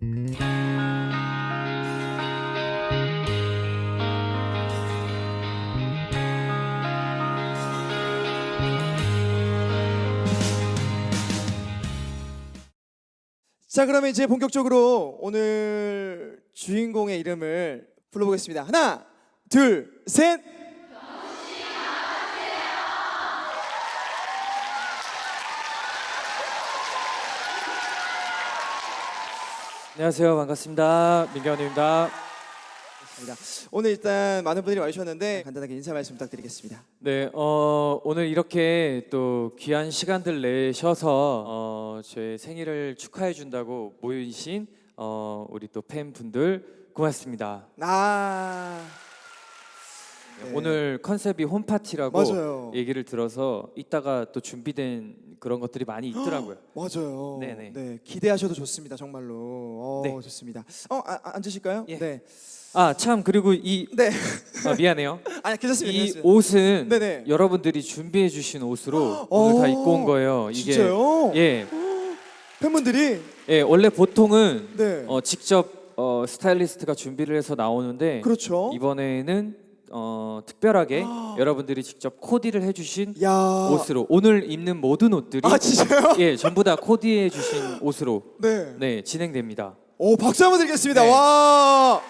자, 그러면 이제 본격적으로 오늘 주인공의 이름을 불러보겠습니다. 하나, 둘, 셋. 안녕하세요. 반갑습니다. 민경원입니다. 오늘 일단 많은 분들이 와주셨는데 간단하게 인사 말씀 부탁드리겠습니다. 네, 어, 오늘 이렇게 또 귀한 시간들 내셔서 어, 제 생일을 축하해 준다고 모이신 어, 우리 또 팬분들 고맙습니다. 아, 네. 오늘 컨셉이 홈파티라고 맞아요. 얘기를 들어서 이따가 또 준비된 그런 것들이 많이 있더라고요. 맞아요. 네네. 네, 기대하셔도 좋습니다. 정말로. 어, 네. 좋습니다. 어, 아, 아, 앉으실까요? 예. 네. 아, 참 그리고 이 네. 아, 미안해요. 아니, 괜찮습니다. 이 괜찮습니다. 옷은 네네. 여러분들이 준비해 주신 옷으로 어, 오늘 다 입고 온 거예요. 이게 진짜요? 예. 팬분들이 예, 원래 보통은 네. 어, 직접 어, 스타일리스트가 준비를 해서 나오는데 그렇죠. 이번에는 어, 특별하게 여러분들이 직접 코디를 해주신 야. 옷으로 오늘 입는 모든 옷들이 아, 진짜요? 예 전부 다 코디해 주신 옷으로 네. 네 진행됩니다. 오, 박수 한번 드리겠습니다. 네. 와.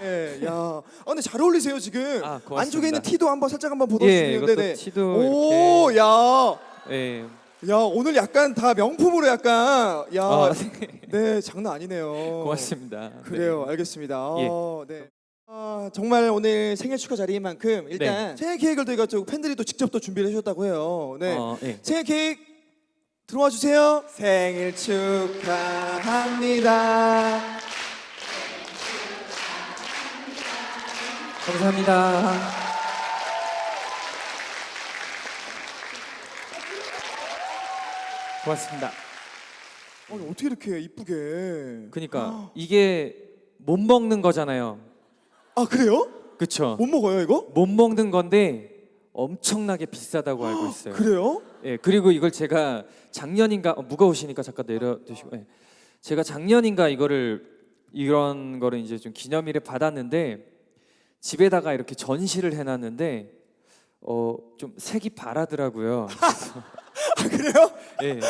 네, 야. 아, 근데 잘 어울리세요 지금. 아, 고맙습니다. 안쪽에 있는 티도 한번 살짝 한번. 예, 이것도 네네. 티도 오, 야. 예. 야, 오늘 약간 다 명품으로 약간 야. 아, 네, 장난 아니네요. 고맙습니다. 그래요, 알겠습니다. 예. 어, 네. 아, 정말 오늘 생일 축하 자리인 만큼 일단 생일 케이크를 또 이거 팬들이 또 직접 또 준비를 해주셨다고 해요. 네. 네. 어, 예. 생일 케이크 들어와 주세요. 생일 축하합니다. 감사합니다. 고맙습니다. 아니, 어떻게 이렇게 이쁘게? 그러니까 이게 못 먹는 거잖아요. 아 그래요? 그쵸? 못 먹어요 이거? 못 먹는 건데 엄청나게 비싸다고 알고 있어요. 그래요? 예, 그리고 이걸 제가 작년인가 어, 무거우시니까 잠깐 내려 두시고. 예. 제가 작년인가 이거를 이런 거를 이제 좀 기념일에 받았는데 집에다가 이렇게 전시를 해놨는데 어 좀 색이 바라더라고요. 아 그래요? 예,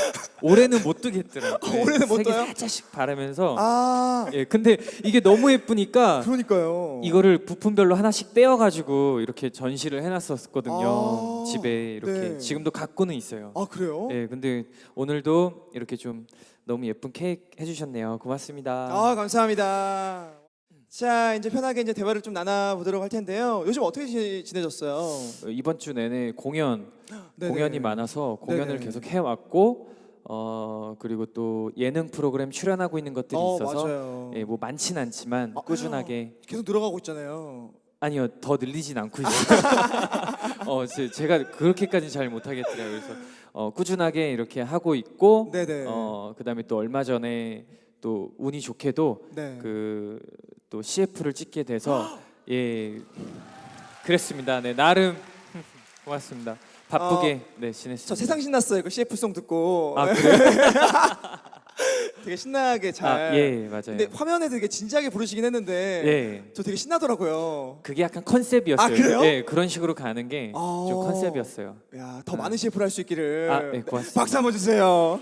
올해는 못 뜨겠더라고요. 예, 올해는 못 색이 떠요? 살짝씩 바라면서. 아 예, 근데 이게 너무 예쁘니까 그러니까요. 이거를 부품별로 하나씩 떼어가지고 이렇게 전시를 해놨었거든요. 아, 집에 이렇게 네. 지금도 갖고는 있어요. 아 그래요? 예, 근데 오늘도 이렇게 좀 너무 예쁜 케이크 해주셨네요. 고맙습니다. 아 감사합니다. 자 이제 편하게 이제 대화를 좀 나눠 보도록 할 텐데요. 요즘 어떻게 지, 지내셨어요? 어, 이번 주 내내 공연 네네. 공연이 많아서 공연을 네네. 계속 해왔고 어 그리고 또 예능 프로그램 출연하고 있는 것들이 어, 있어서 맞아요. 예, 뭐 많진 않지만 아, 꾸준하게 계속 늘어가고 있잖아요. 아니요 더 늘리진 않고 있어요. 어 제, 제가 그렇게까지 잘 못하겠더라고요. 그래서 어, 꾸준하게 이렇게 하고 있고 네네. 어 그다음에 또 얼마 전에 또 운이 좋게도 네. 그 또 CF를 찍게 돼서 예 그랬습니다. 네 나름 고맙습니다. 바쁘게 네 지냈습니다. 저 세상 신났어요. 그 CF송 듣고 아 그래요? 되게 신나게 잘. 아, 예 맞아요. 근데 화면에 되게 진지하게 부르시긴 했는데 예 저 되게 신나더라고요. 그게 약간 컨셉이었어요. 아, 그래요? 예 그런 식으로 가는 게 좀 아. 컨셉이었어요. 야, 더 아. 많은 CF를 할 수 있기를. 아, 네, 고맙습니다. 박수 한번 주세요.